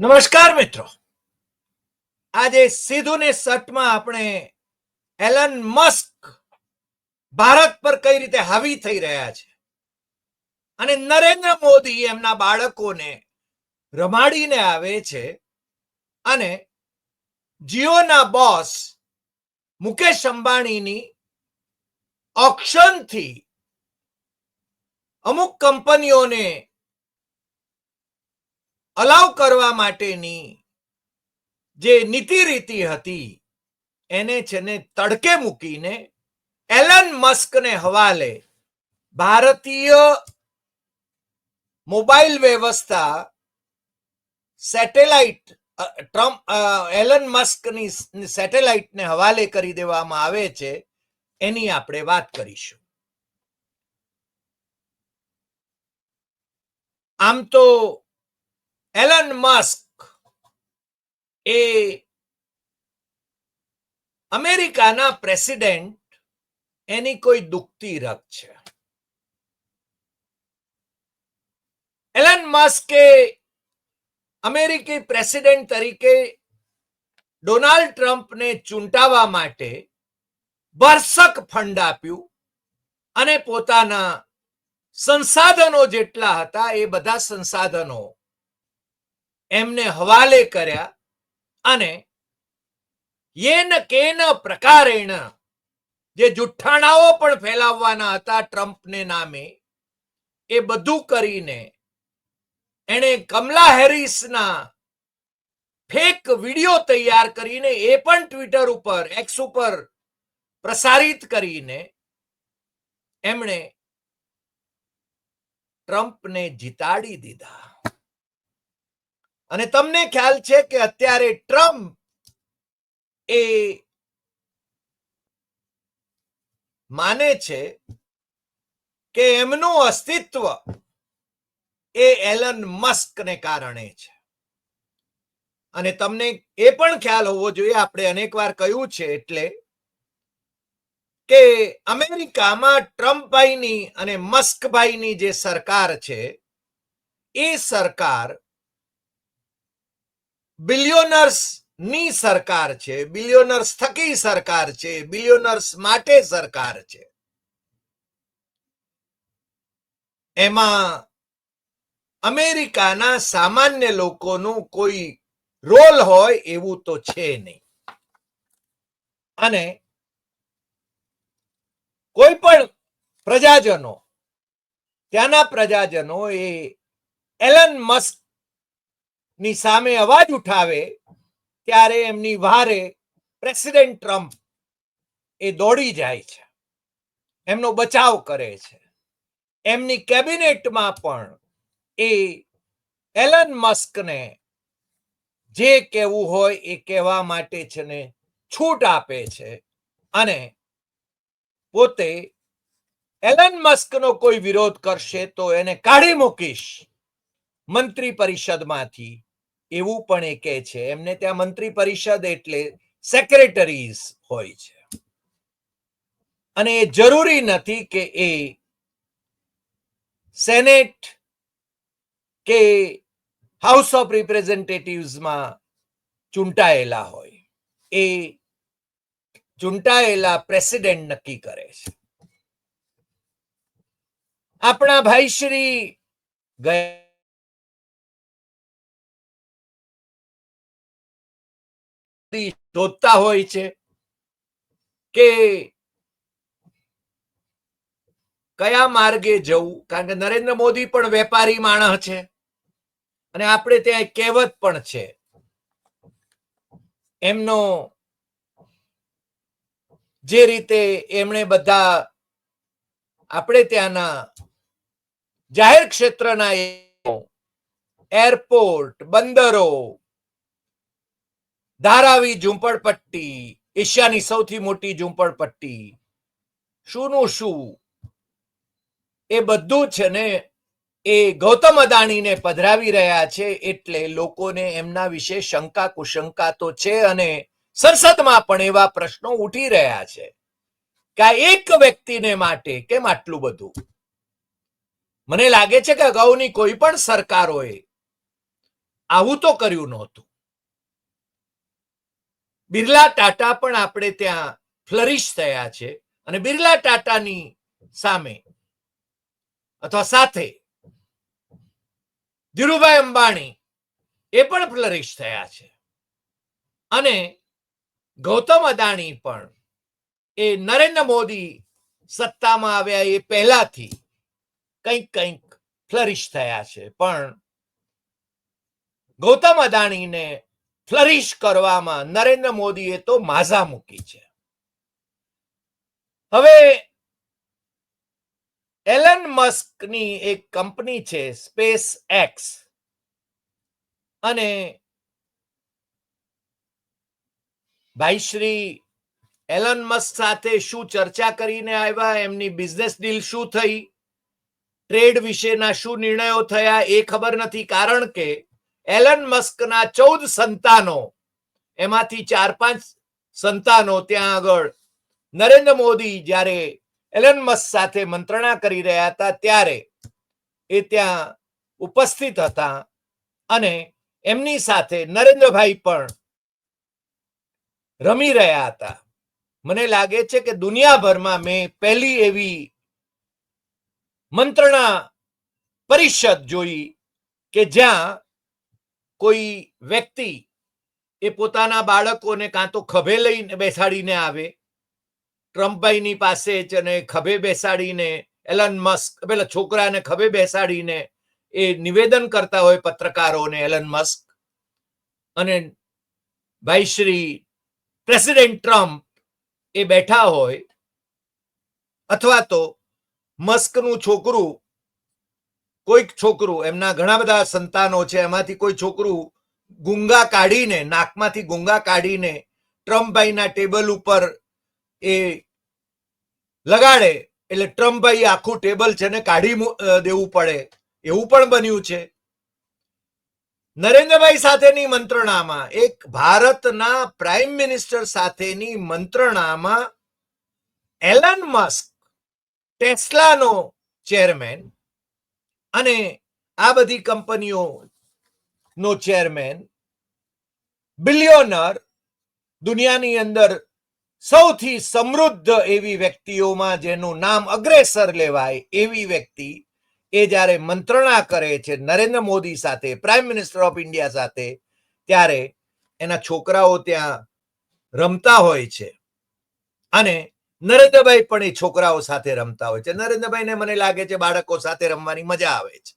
નમસ્કાર મિત્રો. આજે સીધું ને સટમાં આપણે એલન મસ્ક ભારત પર કઈ રીતે હાવી થઈ રહ્યા છે અને નરેન્દ્ર મોદી એમના બાળકોને રમાડીને આવે છે અને જીઓના બોસ મુકેશ અંબાણીની ઓક્શનથી અમુક કંપનીઓને અલાવ કરવા માટેની જે નીતિ રીતિ હતી, એને છે ને તડકે મૂકીને એલન મસ્કને હવાલે ભારતીય મોબાઈલ વ્યવસ્થા સેટેલાઇટ ટ્રમ્પ એલન મસ્કની સેટેલાઇટને હવાલે કરી દેવામાં આવે છે, એની આપણે વાત કરીશું. આમ તો એલન મસ્ક એ અમેરિકાના પ્રેસિડેન્ટ એની કોઈ દુખતી રગ છે. એલન મસ્કે અમેરિકી પ્રેસિડેન્ટ તરીકે ડોનાલ્ડ ટ્રમ્પને ચૂંટાવા માટે ભરસક ફંડ આપ્યું અને પોતાના સંસાધનો જેટલા હતા એ બધા સંસાધનો એમને હવાલે કર્યા અને યેન કેન પ્રકારેણ, જે જુઠ્ઠાણાઓ પણ ફેલાવવાના હતા ટ્રમ્પને નામે, એ બધું કરીને એણે કમલા હેરિસના ફેક વીડિયો તૈયાર કરીને એ પણ ટ્વિટર ઉપર એક્સ ઉપર પ્રસારિત કરીને એમણે ટ્રમ્પને જીતાડી દીધા. અને તમને ખ્યાલ છે કે અત્યારે ટ્રમ્પ એ માને છે કે એમનું અસ્તિત્વ એ એલન મસ્કને કારણે છે. અને તમને એ પણ ખ્યાલ હોવો જોઈએ, આપણે અનેકવાર કહ્યું છે એટલે કે અમેરિકામાં ટ્રમ્પભાઈની અને મસ્કભાઈની જે સરકાર છે, એ સરકાર બિલિયોનર્સની સરકાર છે બિલિયોનર્સ થકી સરકાર છે બિલિયોનર્સ માટે સરકાર છે. એમાં અમેરિકાના સામાન્ય લોકોનું કોઈ રોલ હોય એવું તો છે નહીં. અને કોઈ પણ પ્રજાજનો, ત્યાંના પ્રજાજનો એ એલન મસ્ક ની સામે અવાજ ઉઠાવે ત્યારે એમની વારે પ્રેસિડેન્ટ ટ્રમ્પ એ દોડી જાય છે. એમનો બચાવ કરે છે. એમની કેબિનેટમાં પણ એ એલન મસ્કને જે કહેવું હોય એ કહેવા માટે છે ને છૂટ આપે છે. અને પોતે એલન મસ્કનો કોઈ વિરોધ કરશે તો એને કાઢી મૂકીશ મંત્રી પરિષદમાંથી. એવું પણ એ કહે છે, એમને ત્યાં મંત્રી પરિષદ એટલે સેક્રેટરીઝ હોય છે. અને એ જરૂરી નથી કે એ સેનેટ કે હાઉસ ઓફ રિપ્રેઝેન્ટેટિવ્સમાં ચૂંટાયેલા હોય. એ ચૂંટાયેલા પ્રેસિડેન્ટ નક્કી કરે છે. આપણા ભાઈ શ્રી ગયા શોધતા હોય છે કે કયા માર્ગે જવું? કારણ કે નરેન્દ્ર મોદી પણ વેપારી માણસ છે અને આપણે ત્યાં કહેવત પણ છે. એમનો જે રીતે એમણે બધા આપણે ત્યાંના જાહેર ક્ષેત્રના એરપોર્ટ, બંદરો ધારાવી ઝૂંપડપટ્ટી, એશિયાની સૌથી મોટી ઝૂંપડપટ્ટી. શુંનું શું? એ બધું છે ને, એ ગૌતમ અદાણીને પધરાવી રહ્યા છે એટલે લોકોને એમના વિશે શંકા કુશંકા તો છે અને સંસદમાં પણ એવા પ્રશ્નો ઉઠી રહ્યા છે કે એક વ્યક્તિને માટે કેમ આટલું બધું? મને લાગે છે કે અગાઉની કોઈ પણ સરકારોએ આવું તો કર્યું નહોતું. બિરલા ટાટા પણ આપણે ત્યાં ફ્લરિશ થયા છે અને બિરલા ટાટાની સામે અથવા સાથે ધીરુભાઈ અંબાણી એ પણ ફ્લરિશ થયા છે. અને ગૌતમ અદાણી પણ એ નરેન્દ્ર મોદી સત્તામાં આવ્યા એ પહેલાથી કંઈક કંઈક ફ્લરિશ થયા છે. પણ ગૌતમ અદાણીને ફ્લરિશ કરવામાં નરેન્દ્ર મોદીએ તો માઝા મૂકી છે. હવે એલન મસ્કની એક કંપની છે સ્પેસ એક્સ અને ભાઈ શ્રી એલન મસ્ક સાથે શું ચર્ચા કરીને આવ્યા, એમની બિઝનેસ ડીલ શું થઈ, ટ્રેડ વિશેના શું નિર્ણયો થયા એ ખબર નથી, કારણ કે એલન મસ્કના ચૌદ સંતાનો. એમાંથી ચાર પાંચ સંતાનો ત્યાં આગળ. નરેન્દ્ર મોદી જ્યારે એલન મસ્ક સાથે મંત્રણા કરી રહ્યા હતા ત્યારે એ ત્યાં ઉપસ્થિત હતા અને એમની સાથે નરેન્દ્રભાઈ પણ રમી રહ્યા હતા. મને લાગે છે કે દુનિયાભરમાં મેં પહેલી એવી મંત્રણા પરિષદ જોઈ કે જ્યાં કોઈ વ્યક્તિ એ પોતાના બાળકોને કાં તો ખભે લઈને બેસાડીને આવે, ટ્રમ્પભાઈની પાસે જ અને ખભે બેસાડીને, એલન મસ્ક, પેલા છોકરાને ખભે બેસાડીને એ નિવેદન કરતા હોય પત્રકારોને, એલન મસ્ક. અને ભાઈ શ્રી પ્રેસિડેન્ટ ટ્રમ્પ એ બેઠા હોય, અથવા તો મસ્કનું છોકરું કોઈક છોકરું, એમના ઘણા બધા સંતાનો છે, એમાંથી કોઈ છોકરું ગુંગા કાઢીને, નાકમાંથી ગુંગા કાઢીને ટ્રમ્પભાઈના ટેબલ ઉપર એ લગાડે, એટલે ટ્રમ્પભાઈ આખું ટેબલ છે ને કાઢી દેવું પડે. એવું પણ બન્યું છે. નરેન્દ્રભાઈ સાથેની મંત્રણામાં, એક ભારતના પ્રાઇમ મિનિસ્ટર સાથેની મંત્રણામાં એલન મસ્ક, ટેસ્લાનો ચેરમેન અને આ બધી કંપનીઓ નો ચેરમેન બિલિયોનર દુનિયાની અંદર સૌથી સમૃદ્ધ એવી વ્યક્તિઓમાં જેનું નામ અગ્રેસર લેવાય એવી વ્યક્તિ એ જ્યારે મંત્રણા કરે છે નરેન્દ્ર મોદી સાથે પ્રાઇમ મિનિસ્ટર ઓફ ઇન્ડિયા સાથે, ત્યારે એના છોકરાઓ ત્યાં રમતા હોય છે. અને નરેન્દ્રભાઈ પણ એ છોકરાઓ સાથે રમતા હોય છે. નરેન્દ્રભાઈને મને લાગે છે બાળકો સાથે રમવાની મજા આવે છે.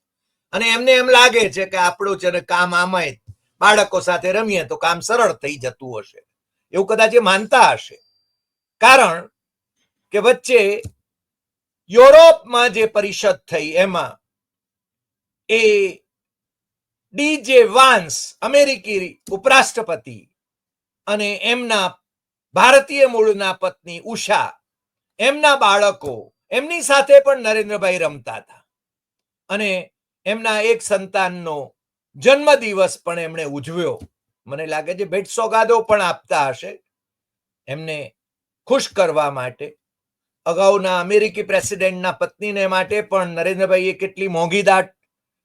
અને એમને એમ લાગે છે કે આપણું છે કામ આમાંય બાળકો સાથે રમીએ તો કામ સરળ થઈ જતું હશે. એવું કદાચ એ માનતા હશે. કારણ કે વચ્ચે યુરોપમાં જે પરિષદ થઈ એમાં એ ડીજે વાન્સ, અમેરિકી ઉપરાષ્ટ્રપતિ અને એમના ભારતીય મૂળના પત્ની ઉષા એમના બાળકો એમની સાથે પણ નરેન્દ્રભાઈ રમતા હતા. અને એમના એક સંતાનનો જન્મદિવસ પણ એમણે ઉજવ્યો. મને લાગે છે ભેટ સોગાદો પણ આપતા હશે. એમને ખુશ કરવા માટે, અગાઉના અમેરિકી પ્રેસિડેન્ટના પત્નીને માટે પણ નરેન્દ્રભાઈએ કેટલી મોંઘીદાટ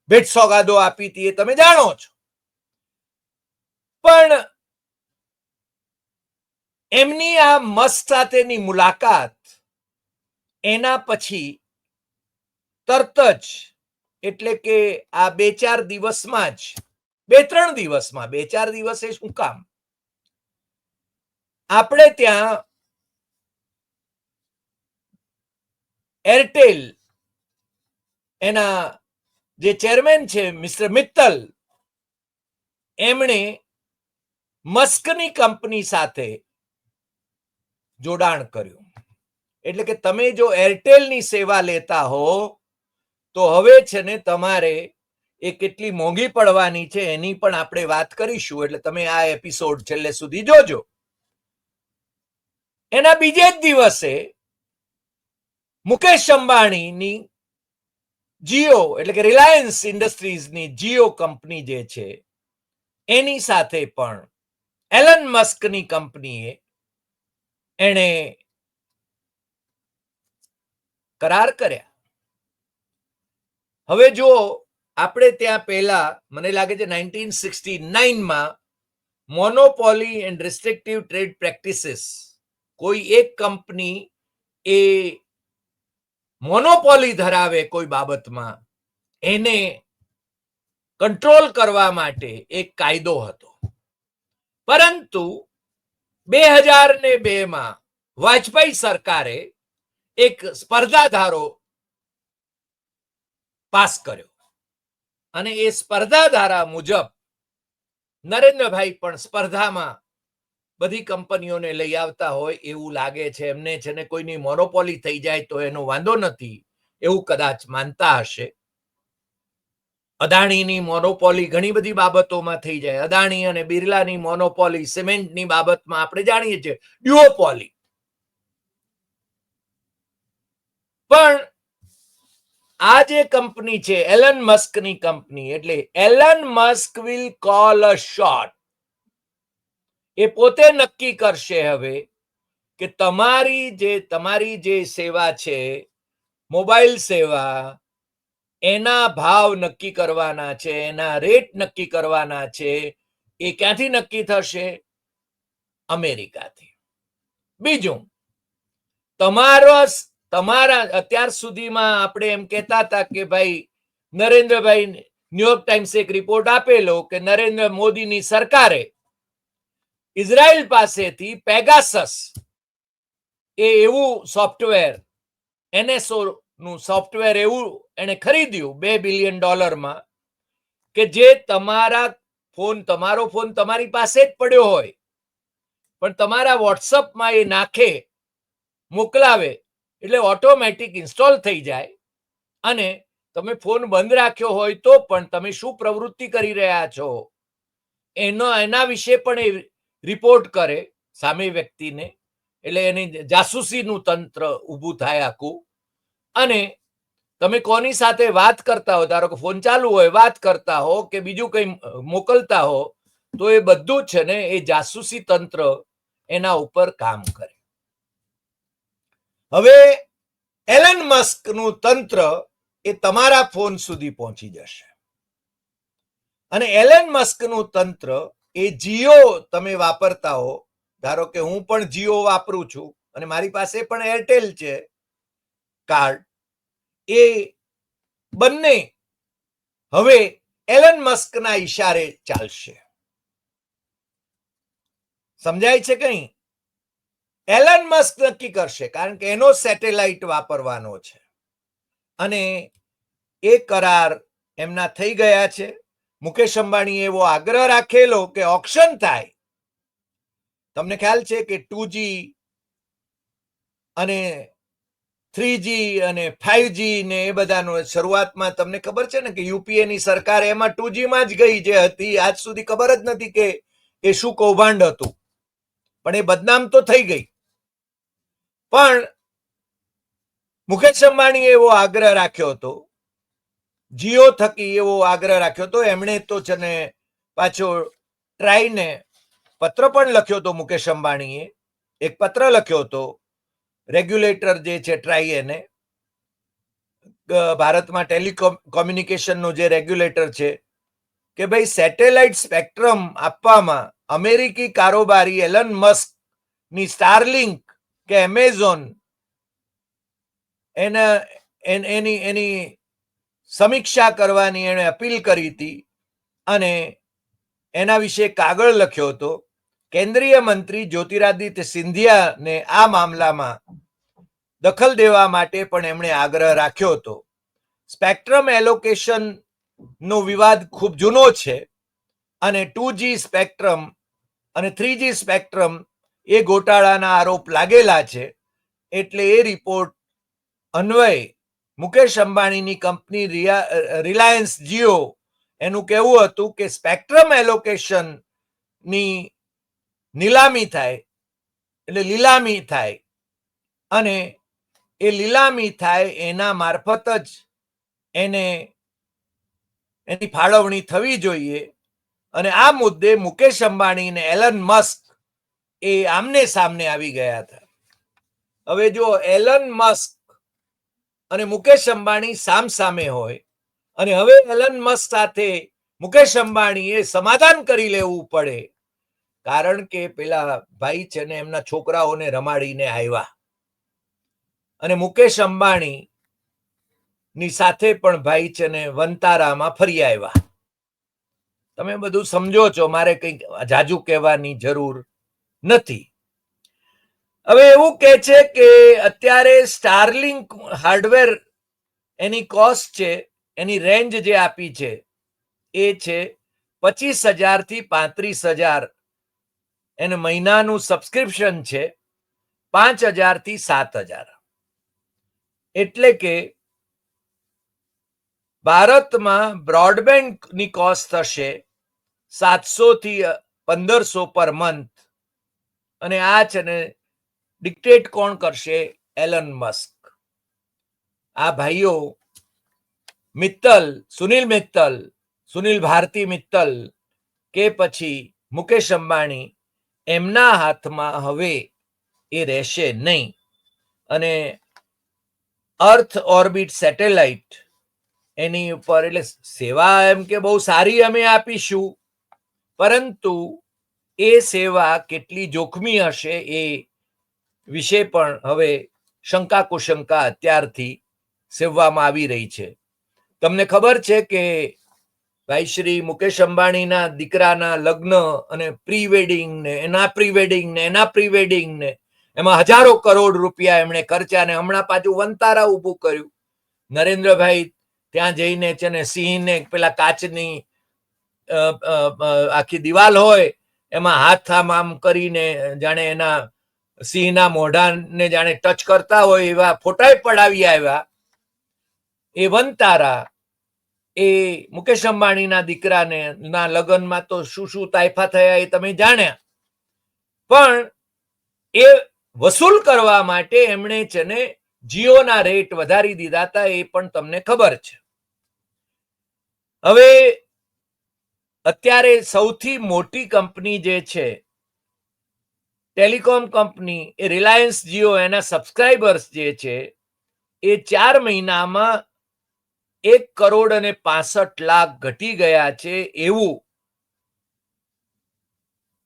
ભેટ સોગાદો આપી હતી એ તમે જાણો છો. પણ એમની આ મસ્ત સાથેની મુલાકાત એના પછી તરત જ, એટલે કે આ બે ચાર દિવસમાં જ, બે ત્રણ દિવસમાં, બે ચાર દિવસે શું કામ? આપણે ત્યાં એરટેલ એના જે ચેરમેન છે, મિસ્ટર મિત્તલ, એમણે મસ્કની કંપની સાથે જોડાણ કર્યું. એટલે કે તમે જો એરટેલની સેવા લેતા હો, તો હવે છે ને તમારે એ કેટલી મોંઘી પડવાની છે એની પણ આપણે વાત કરીશું. એટલે તમે આ એપિસોડ છેલ્લે સુધી જોજો. એના બીજે જ દિવસે મુકેશ અંબાણીની જીઓ એટલે કે રિલાયન્સ ઇન્ડસ્ટ્રીઝની જીઓ કંપની જે છે, એની સાથે પણ એલન મસ્કની કંપનીએ એણે કરાર કર્યા. હવે જો આપણે ત્યાં પહેલા, મને લાગે છે nineteen sixty નાઇનમાં monopoly and restrictive trade practices કોઈ એક કંપની એ મોનોપોલી ધરાવે કોઈ બાબતમાં, એને કંટ્રોલ કરવા માટે એક કાયદો હતો. પરંતુ બે હજાર ને બે માં વાજપેયી સરકારે એક સ્પર્ધા ધારો પાસ કર્યો. અને એ સ્પર્ધા ધારા મુજબ નરેન્દ્રભાઈ પણ સ્પર્ધામાં બધી કંપનીઓને લઈ આવતા હોય એવું લાગે છે, એમને છે ને કોઈની મોનોપોલી થઈ જાય તો એનો વાંધો નથી, એવું કદાચ માનતા હશે. અદાણીની મોનોપોલી ઘણી બધી બાબતોમાં થઈ જાય. અદાણી અને બિરલાની મોનોપોલી સિમેન્ટની બાબતમાં આપણે જાણીએ છીએ. ડ્યુઓપોલી. પણ આ જે કંપની છે, એલન મસ્કની કંપની, એટલે Elon Musk will call a shot. એ પોતે નક્કી કરશે હવે કે તમારી જે તમારી જે સેવા છે, મોબાઈલ સેવા એના ભાવ નક્કી કરવાના છે, એના રેટ નક્કી કરવાના છે, એ ક્યાંથી નક્કી થશે? અમેરિકાથી. બીજું, તમારો તમારા, અત્યાર સુધીમાં આપણે એમ કહેતા હતા કે ભાઈ, નરેન્દ્રભાઈ ન્યુયોર્ક ટાઈમ્સ એક રિપોર્ટ આપેલો કે નરેન્દ્ર મોદીની સરકારે ઇઝરાયલ પાસેથી પેગાસસ એ એવું સોફ્ટવેર એનએસઓ નું સોફ્ટવેર એવું એને ખરીદ્યું બે બિલિયન ડોલરમાં કે જે તમારા ફોન, તમારો ફોન તમારી પાસે જ પડ્યો હોય, પણ તમારા વોટ્સઅપમાં એ નાખે, મોકલાવે, એટલે ઓટોમેટિક ઇન્સ્ટોલ થઈ જાય અને તમે ફોન બંધ રાખ્યો હોય તો પણ તમે શું પ્રવૃત્તિ કરી રહ્યા છો? એનો, એના વિશે પણ એ રિપોર્ટ કરે સામે વ્યક્તિને, એટલે એની જાસૂસીનું તંત્ર ઊભું થાય આખું અને તમે કોની સાથે વાત કરતા હો? ધારો કે ફોન ચાલુ હોય, વાત કરતા હો કે બીજું કંઈ મોકલતા હો, તો એ બધું જ છે ને, એ જાસૂસી તંત્ર એના ઉપર કામ કરે. હવે એલન મસ્કનું તંત્ર એ તમારા ફોન સુધી પહોંચી જશે. અને એલન મસ્કનું તંત્ર એ જીઓ તમે વાપરતા હો, ધારો કે હું પણ જીઓ વાપરું છું અને મારી પાસે પણ એરટેલ છે, કાર્ડ એ બંને હવે એલન મસ્કના ઈશારે ચાલશે. સમજાય છે કઈ એલન મસ્ક નક્કી કરશે, કારણ કે એનો સેટેલાઇટ વાપરવાનો છે. અને એ કરાર એમના થઈ ગયા છે. મુકેશ અંબાણીએ એવો આગ્રહ રાખેલો કે ઓપ્શન થાય. તમને ખ્યાલ છે કે ટુ જી અને થ્રી અને ફાઈવજી ને એ બધાનો શરૂઆતમાં તમને ખબર છે ને કે યુપીએ ની સરકાર એમાં ટુજીમાં જ ગઈ જે હતી, આજ સુધી ખબર જ નથી કે એ શું કૌભાંડ હતું. પણ એ બદનામ તો થઈ ગઈ. પણ મુકેશ અંબાણીએ એવો આગ્રહ રાખ્યો હતો. જીઓ થકી એવો આગ્રહ રાખ્યો હતો. એમણે તો છે ને પાછો ટ્રાઈને પત્ર પણ લખ્યો હતો મુકેશ અંબાણીએ. એક પત્ર લખ્યો હતો રેગ્યુલેટર જે છે ટ્રાય એને. ભારતમાં ટેલિકોમ, કોમ્યુનિકેશનનું જે રેગ્યુલેટર છે, કે ભાઈ સેટેલાઇટ સ્પેક્ટ્રમ આપવામાં અમેરિકી કારોબારી એલન મસ્કની સ્ટારલિંક કે એમેઝોન એના, એની એની સમીક્ષા કરવાની એણે અપીલ કરી હતી અને એના વિશે કાગળ લખ્યો હતો. કેન્દ્રીય મંત્રી જ્યોતિરાદિત્ય સિંધિયાને આ મામલામાં દખલ દેવા માટે પણ એમણે આગ્રહ રાખ્યો હતો. સ્પેક્ટ્રમ એલોકેશન નો વિવાદ ખૂબ જૂનો છે અને ટુ સ્પેક્ટ્રમ અને થ્રી સ્પેક્ટ્રમ એ ગોટાળાના આરોપ લાગેલા છે એટલે એ રિપોર્ટ અન્વયે મુકેશ અંબાણીની કંપની રિલાયન્સ જીઓ એનું કહેવું હતું કે સ્પેક્ટ્રમ એલોકેશનની નીલામી થાય, એટલે લીલામી થાય. અને એ લીલામી થાય એના મારફત જ એને એની ફાળવણી થવી જોઈએ. અને આ મુદ્દે મુકેશ અંબાણી અને એલન મસ્ક એ આમને સામને આવી ગયા હતા. હવે જો એલન મસ્ક અને મુકેશ અંબાણી સામ સામે હોય, અને હવે એલન મસ્ક સાથે મુકેશ અંબાણીએ સમાધાન કરી લેવું પડે કારણ કે પેલા ભાઈ છે ને એમના છોકરાઓને રમાડીને આવ્યા અને મુકેશ અંબાણી ની સાથે પણ ભાઈ છે ને વંતારામાં ફરી આવ્યા તમે બધું સમજો છો, મારે કંઈક જાજુ કહેવાની જરૂર નથી. હવે એવું કે છે કે અત્યારે સ્ટારલિંક હાર્ડવેર એની કોસ્ટ છે, એની રેન્જ જે આપી છે, એ છે પચીસ હજારથી પાંત્રીસ હજાર એને મહિનાનું સબસ્ક્રિપ્શન છે પાંચ હજારથી સાત હજાર. એટલે કે ભારતમાં બ્રોડબેન્ડની કોસ્ટ થશે સાતસો થી પંદરસો પર મંથ અને આ છે ને ડિક્ટેટ કોણ કરશે? એલન મસ્ક આ ભાઈઓ મિત્તલ, સુનિલ મિત્તલ, સુનિલ ભારતી મિત્તલ કે પછી મુકેશ અંબાણી એમના હાથમાં હવે એ રહેશે નહીં. અને અર્થ ઓર્બિટ સેટેલાઇટ એની ઉપર એટલે સેવા એમ કે બહુ સારી અમે આપીશું. પરંતુ એ સેવા કેટલી જોખમી હશે એ વિશે પણ હવે શંકા કુશંકા અત્યારથી સેવવામાં આવી રહી છે. તમને ખબર છે કે ભાઈ શ્રી મુકેશ અંબાણીના દીકરાના લગ્ન અને પ્રી વેડિંગ ને, એના પ્રી વેડિંગ ને, એના પ્રી વેડિંગ ને, એમાં હજારો કરોડ રૂપિયા એમણે ખર્ચ્યા ને હમણાં પાછું વંતારા ઊભું કર્યું. નરેન્દ્રભાઈ ત્યાં જઈને છે ને સિંહને પેલા કાચની આખી દિવાલ હોય, એમાં હાથ આમ આમ કરીને જાણે એના સિંહના મોઢાને જાણે ટચ કરતા હોય એવા ફોટાય પડાવી આવ્યા. એ વનતારા એ મુકેશ અંબાણીના દીકરાને, ના લગ્નમાં તો શું શું તાયફા થયા એ તમે જાણ્યા. પણ એ વસૂલ કરવા માટે એમણે છે ને જીઓના રેટ વધારી દીધા હતા એ પણ તમને ખબર છે. હવે અત્યારે સૌથી મોટી કંપની જે છે, ટેલિકોમ કંપની, એ રિલાયન્સ જીઓ એના સબસ્ક્રાઇબર્સ જે છે, એ ચાર મહિનામાં એક કરોડ અને પાસઠ લાખ ઘટી ગયા છે એવું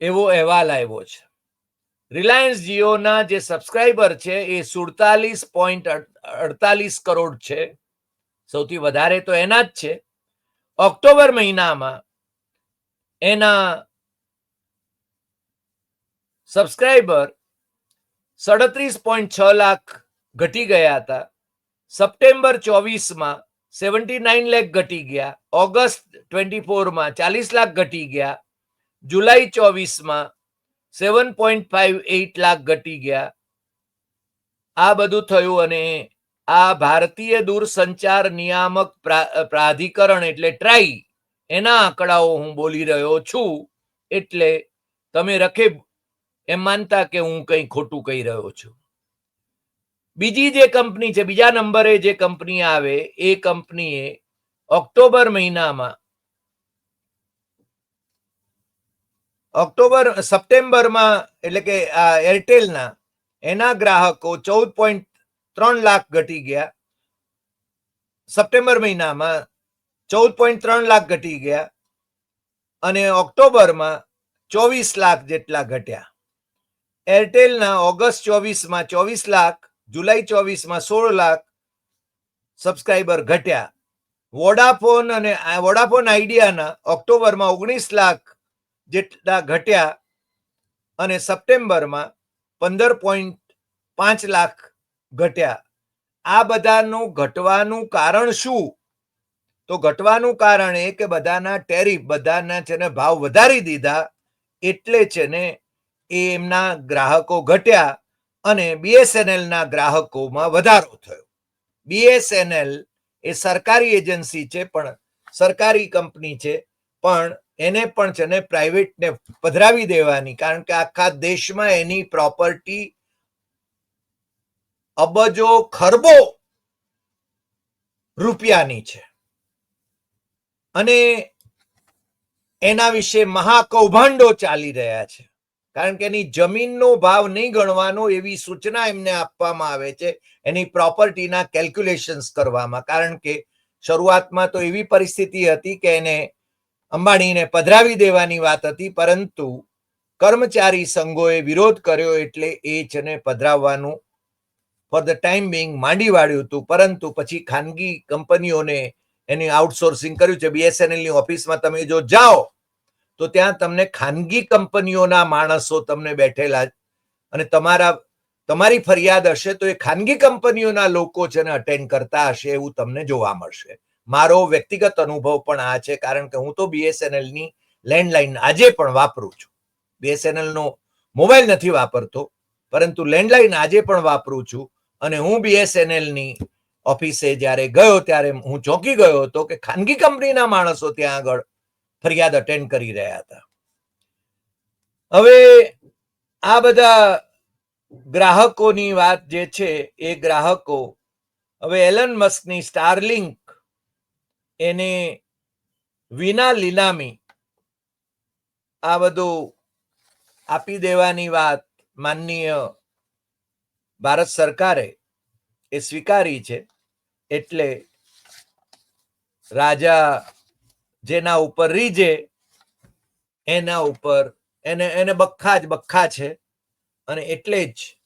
એવો અહેવાલ આવ્યો છે. રિલાયન્સ જીઓના જે સબસ્ક્રાઈબર છે એ સુડતાલીસ પોઈન્ટ અડતાલીસ કરોડ છે. સૌથી વધારે તો એના જ છે. ઓક્ટોબર મહિનામાં એના સબસ્ક્રાઈબર સડત્રીસ પોઈન્ટ છ લાખ ઘટી ગયા હતા. સપ્ટેમ્બર ચોવીસમાં સેવન્ટી નાઇન લેખ ઘટી ગયા, ઓગસ્ટ ટ્વેન્ટી ફોરમાં ચાલીસ લાખ ઘટી ગયા, જુલાઈ ચોવીસમાં seven point five eight lakh ઘટી ગયા. આ બધું થયું અને આ ભારતીય દૂરસંચાર નિયામક પ્રા- પ્રાધિકરણ એટલે ટ્રાઈ, એના આંકડાઓ હું બોલી રહ્યો છું, એટલે તમે રખે એમ માનતા કે હું કંઈ ખોટું કહી રહ્યો છું. બીજી જે કંપની છે, બીજા નંબરે જે કંપની આવે, એ કંપનીએ ઓક્ટોબર મહિનામાં ઓક્ટોબર, સપ્ટેમ્બરમાં એટલે કે આ એરટેલના, એના ગ્રાહકો ચૌદ પોઈન્ટ ત્રણ લાખ ઘટી ગયા. સપ્ટેમ્બર મહિનામાં ચૌદ પોઈન્ટ ત્રણ લાખ ઘટી ગયા અને ઓક્ટોબરમાં ચોવીસ લાખ જેટલા ઘટ્યા. એરટેલના ઓગસ્ટ ચોવીસમાં ચોવીસ લાખ જુલાઈ ચોવીસમાં સોળ લાખ સબસ્ક્રાઈબર ઘટ્યા. વોડાફોન અને વોડાફોન આઈડિયાના ઓક્ટોબરમાં ઓગણીસ લાખ જેટલા ઘટ્યા અને સપ્ટેમ્બરમાં પંદર પોઈન્ટ પાંચ લાખ ઘટ્યા. આ બધાનું ઘટવાનું કારણ શું? તો ઘટવાનું કારણ એ કે બધાના ટેરિફ બધાના છે ને ભાવ વધારી દીધા એટલે છે ને એ એમના ગ્રાહકો ઘટ્યા. અને બીએસએનએલ ના ગ્રાહકોમાં વધારો થયો. બીએસએનએલ એ સરકારી એજન્સી છે, પણ સરકારી કંપની છે, પણ એને પણ છે ને પ્રાઇવેટને પધરાવી દેવાની, કારણ કે આખા દેશમાં એની પ્રોપર્ટી અબજો ખરબો રૂપિયાની છે. અને એના વિશે મહાકૌભાંડો ચાલી રહ્યા છે. કારણ કે એની જમીનનો ભાવ નહીં ગણવાનો એવી સૂચના એમને આપવામાં આવે છે. એની પ્રોપર્ટીના કેલ્ક્યુલેશન્સ કરવામાં. કારણ કે શરૂઆતમાં તો એવી પરિસ્થિતિ હતી કે એને અંબાણીને પધરાવી દેવાની વાત હતી, પરંતુ કર્મચારી સંઘોએ વિરોધ કર્યો એટલે એ છે પધરાવવાનું ફોર ધ ટાઈમ બિંગ માંડી વાળ્યું હતું. પરંતુ પછી ખાનગી કંપનીઓને એની આઉટસોર્સિંગ કર્યું છે. બીએસએનએલની ઓફિસમાં તમે જો જાઓ તો ત્યાં તમને ખાનગી કંપનીઓના માણસો તમને બેઠેલા અને તમારા, તમારી ફરિયાદ હશે તો એ ખાનગી કંપનીઓના લોકો છે ને અટેન્ડ કરતા હશે એવું તમને જોવા મળશે. મારો વ્યક્તિગત અનુભવ પણ આ છે, કારણ કે હું તો બીએસએનએલની લેન્ડલાઇન આજે પણ વાપરું છું. બીએસએનએલ નો મોબાઈલ નથી વાપરતો, પરંતુ લેન્ડલાઇન આજે પણ વાપરું છું. અને હું બીએસએનએલની ઓફિસે જ્યારે ગયો ત્યારે હું ચોંકી ગયો હતો કે ખાનગી કંપનીના માણસો ત્યાં આગળ ફરિયાદ અટેન્ડ કરી રહ્યા હતા. હવે આ બધા ગ્રાહકોની વાત જે છે એ ગ્રાહકો, હવે એલન મસ્કની સ્ટારલિંક એને વિના લીલામી આ બધું આપી દેવાની વાત માનનીય ભારત સરકારે એ સ્વીકારી છે. એટલે રાજા જેના ઉપર રીજે, એના ઉપર એને એને બખ્ખા જ બખ્ખા છે. અને એટલે જ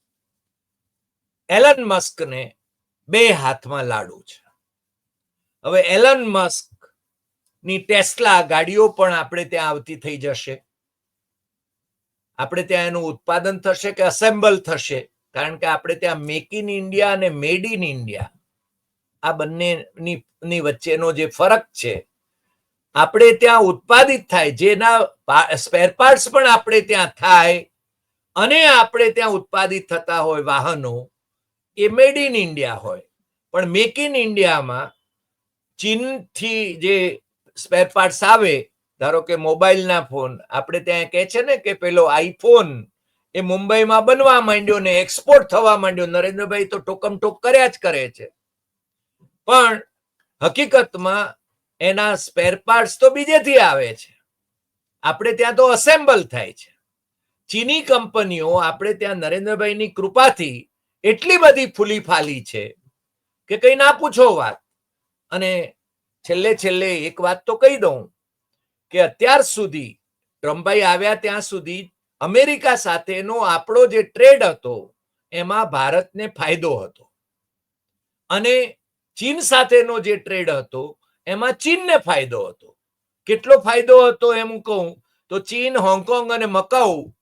એલન મસ્કને બે હાથમાં લાડુ છે. હવે એલન મસ્કની ટેસ્લા ગાડીઓ પણ આપણે ત્યાં આવતી થઈ જશે. આપણે ત્યાં એનું ઉત્પાદન થશે કે અસેમ્બલ થશે? કારણ કે આપણે ત્યાં મેક ઇન ઇન્ડિયા અને મેડ ઇન ઇન્ડિયા આ બંનેની વચ્ચેનો જે ફરક છે આપણે ત્યાં ઉત્પાદિત થાય, જેના સ્પેર પાર્ટ્સ પણ આપણે ત્યાં થાય, અને આપણે ત્યાં ઉત્પાદિત થતા હોય વાહનો, એ મેડ ઇન ઇન્ડિયા હોય. પણ મેક ઇન ઇન્ડિયામાં ચીનથી જે સ્પેર પાર્ટ્સ આવે, ધારો કે મોબાઈલના ફોન, આપણે ત્યાં કહે છે ને કે પેલો આઈફોન એ મુંબઈમાં બનવા માંડ્યો ને એક્સપોર્ટ થવા માંડ્યો, નરેન્દ્રભાઈ તો ટોકમ ટોક કર્યા જ કરે છે. પણ હકીકતમાં એના સ્પેર પાર્ટ્સ તો બીજેથી આવે છે. આપણે ત્યાં તો અસેમ્બલ થાય છે. ચીની કંપનીઓ આપણે ત્યાં નરેન્દ્રભાઈની કૃપાથી એટલી બધી ફૂલી ફાલી છે કે કઈ ના પૂછો વાત. અને છેલ્લે છેલ્લે એક વાત તો કહી દઉં કે અત્યાર સુધી ટ્રમ્પભાઈ આવ્યા ત્યાં સુધી અમેરિકા સાથેનો આપણો જે ટ્રેડ હતો એમાં ભારતને ફાયદો હતો. અને ચીન સાથેનો જે ટ્રેડ હતો એમાં ચીનને ફાયદો હતો. કેટલો ફાયદો હતો એમ કહું, તો ચીન, હોંગકોંગ અને મકાઉ,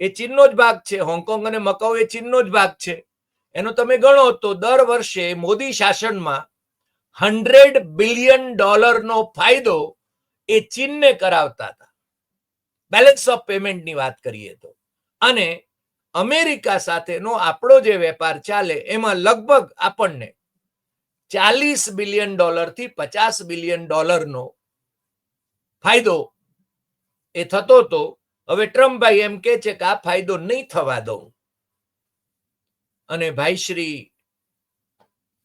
એ ચીનનો જ ભાગ છે. હોંગકોંગ અને મકાઉ એ ચીનનો જ ભાગ છે. એનો તમે ગણો તો દર વર્ષે મોદી શાસનમાં હંડ્રેડ બિલિયન ડોલરનો ફાયદો એ ચીનને કરાવતા હતા. બેલેન્સ ઓફ પેમેન્ટની વાત કરીએ તો. અને અમેરિકા સાથેનો આપણો જે વેપાર ચાલે, એમાં લગભગ આપણને ચાલીસ બિલિયન ડોલરથી પચાસ બિલિયન ડોલરનો ફાયદો એ થતો હતો હવે ટ્રમ્પભાઈ એમ કે છે કે આ ફાયદો નહીં થવા દઉં. અને ભાઈ Shri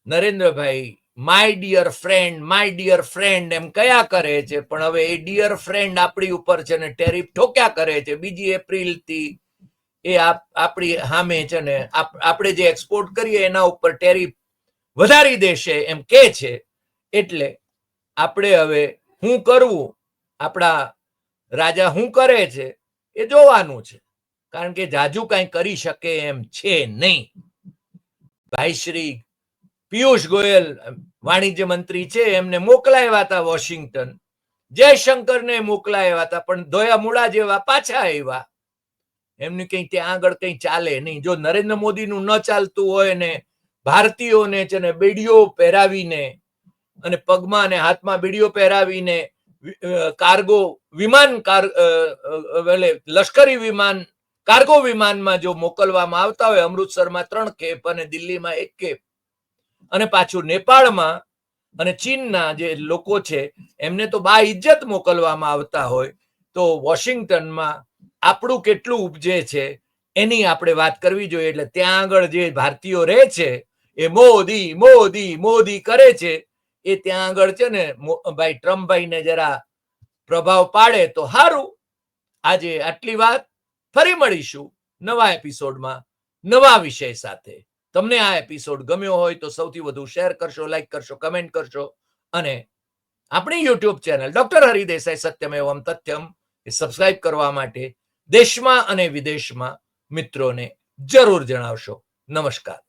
Narendrabhai my dear friend my dear friend એમ કયા કરે છે, પણ હવે એ ડિયર ફ્રેન્ડ આપણી ઉપર છે ને ટેરિફ ઠોક્યા કરે છે. બીજી એપ્રિલથી એ આપણી સામે છે ને આપણે જે એક્સપોર્ટ કરીએ એના ઉપર ટેરિફ વધારી દેશે એમ કે છે, એટલે આપણે હવે શું કરવું, આપણા રાજા શું કરે છે એ જોવાનું છે. કારણ કે જાજુ કાંઈ કરી શકે એમ છે નહીં. ભાઈ શ્રી પિયુષ ગોયલ વાણિજ્ય મંત્રી છે, એમને મોકલાયા હતા વોશિંગ્ટન. જયશંકરને મોકલાયા હતા, પણ ધોયા મૂળા જેવા પાછા આવ્યા. એમને કઈ ત્યાં આગળ કઈ ચાલે નહીં. જો નરેન્દ્ર મોદીનું ન ચાલતું હોય ને ભારતીયોને છે ને બેડીઓ પહેરાવીને અને પગમાં અને હાથમાં બેડીઓ પહેરાવીને કાર્ગો વિમાન એટલે લશ્કરી વિમાન, કાર્ગો વિમાનમાં જો મોકલવામાં આવતા હોય, અમૃતસરમાં ત્રણ કેપ અને દિલ્હીમાં એક કેપ. અને પાછું નેપાળમાં અને ચીનના જે લોકો છે, એમને તો બા ઇજ્જત મોકલવામાં આવતા હોય, તો વોશિંગ્ટનમાં આપણું કેટલું ઉપજે છે, એની આપણે વાત કરવી જોઈએ. એટલે ત્યાં આગળ જે ભારતીયો રહે છે એ મોદી મોદી મોદી કરે છે, એ ત્યાં આગળ છે ને ભાઈ ટ્રમ્પભાઈને જરા પ્રભાવ પાડે તો સારું આજે આટલી વાત ફરી મળીશું નવા એપિસોડમાં, નવા વિષય સાથે. તમને આ એપિસોડ ગમ્યો હોય તો સૌથી વધુ શેર કરશો, લાઈક કરશો, કમેન્ટ કરશો અને આપણી યુટ્યુબ ચેનલ ડોક્ટર હરિદેસાઈ સત્યમેવમ તથ્યમ એ સબસ્ક્રાઇબ કરવા માટે દેશમાં અને વિદેશમાં મિત્રોને જરૂર જણાવશો. નમસ્કાર.